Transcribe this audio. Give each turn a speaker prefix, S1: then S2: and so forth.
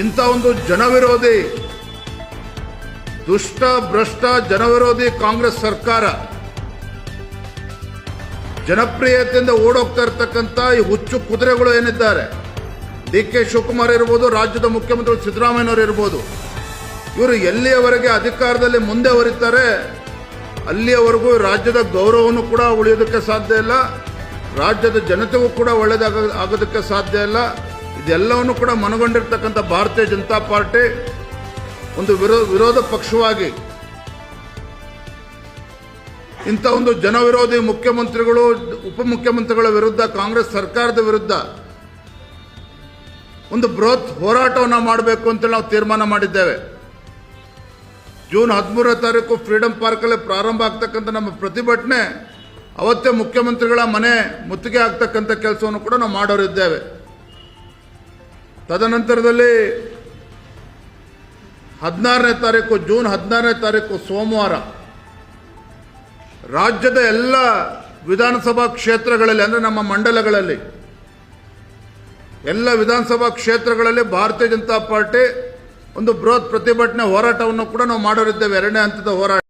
S1: ಇಂಥ ಒಂದು ಜನವಿರೋಧಿ, ದುಷ್ಟ, ಭ್ರಷ್ಟ ಜನವಿರೋಧಿ ಕಾಂಗ್ರೆಸ್ ಸರ್ಕಾರ ಜನಪ್ರಿಯತೆಯಿಂದ ಓಡೋಗ್ತಾ ಇರತಕ್ಕಂಥ ಈ ಹುಚ್ಚು ಕುದುರೆಗಳು ಏನಿದ್ದಾರೆ? ಡಿ ಕೆ ಶಿವಕುಮಾರ್ ಇರ್ಬೋದು, ರಾಜ್ಯದ ಮುಖ್ಯಮಂತ್ರಿ ಸಿದ್ದರಾಮಯ್ಯನವರು ಇರ್ಬೋದು. ಇವರು ಎಲ್ಲಿಯವರೆಗೆ ಅಧಿಕಾರದಲ್ಲಿ ಮುಂದೆ ಹೊರಿತಾರೆ, ಅಲ್ಲಿಯವರೆಗೂ ರಾಜ್ಯದ ಗೌರವವನ್ನು ಕೂಡ ಉಳಿಯೋದಕ್ಕೆ ಸಾಧ್ಯ ಇಲ್ಲ, ರಾಜ್ಯದ ಜನತೆಗೂ ಕೂಡ ಒಳ್ಳೆಯದಾಗ ಆಗೋದಕ್ಕೆ ಸಾಧ್ಯ ಇಲ್ಲ. ಇದೆಲ್ಲವನ್ನು ಕೂಡ ಮನಗೊಂಡಿರ್ತಕ್ಕಂಥ ಭಾರತೀಯ ಜನತಾ ಪಾರ್ಟಿ ಒಂದು ವಿರೋ, ವಿರೋಧ ಪಕ್ಷವಾಗಿ ಇಂಥ ಒಂದು ಜನವಿರೋಧಿ ಮುಖ್ಯಮಂತ್ರಿಗಳು, ಉಪಮುಖ್ಯಮಂತ್ರಿಗಳ ವಿರುದ್ಧ, ಕಾಂಗ್ರೆಸ್ ಸರ್ಕಾರದ ವಿರುದ್ಧ ಒಂದು ಬೃಹತ್ ಹೋರಾಟವನ್ನು ಮಾಡಬೇಕು ಅಂತ ನಾವು ತೀರ್ಮಾನ ಮಾಡಿದ್ದೇವೆ. ಜೂನ್ ಹದಿಮೂರನೇ ತಾರೀಕು ಫ್ರೀಡಂ ಪಾರ್ಕಲ್ಲಿ ಪ್ರಾರಂಭ ಆಗ್ತಕ್ಕಂಥ ನಮ್ಮ ಪ್ರತಿಭಟನೆ, ಅವತ್ತೇ ಮುಖ್ಯಮಂತ್ರಿಗಳ ಮನೆ ಮುತ್ತಿಗೆ ಆಗ್ತಕ್ಕಂಥ ಕೆಲಸವನ್ನು ಕೂಡ ನಾವು ಮಾಡೋರಿದ್ದೇವೆ. ತದನಂತರದಲ್ಲಿ ಹದಿನಾರನೇ ತಾರೀಕು, ಜೂನ್ ಹದಿನಾರನೇ ತಾರೀಕು, ಸೋಮವಾರ ರಾಜ್ಯದ ಎಲ್ಲ ವಿಧಾನಸಭಾ ಕ್ಷೇತ್ರಗಳಲ್ಲಿ, ಅಂದರೆ ನಮ್ಮ ಮಂಡಲಗಳಲ್ಲಿ, ಎಲ್ಲ ವಿಧಾನಸಭಾ ಕ್ಷೇತ್ರಗಳಲ್ಲಿ ಭಾರತೀಯ ಜನತಾ ಪಾರ್ಟಿ ಒಂದು ಬೃಹತ್ ಪ್ರತಿಭಟನೆ ಹೋರಾಟವನ್ನು ಕೂಡ ನಾವು ಮಾಡೋರಿದ್ದೇವೆ, ಎರಡನೇ ಹಂತದ ಹೋರಾಟ.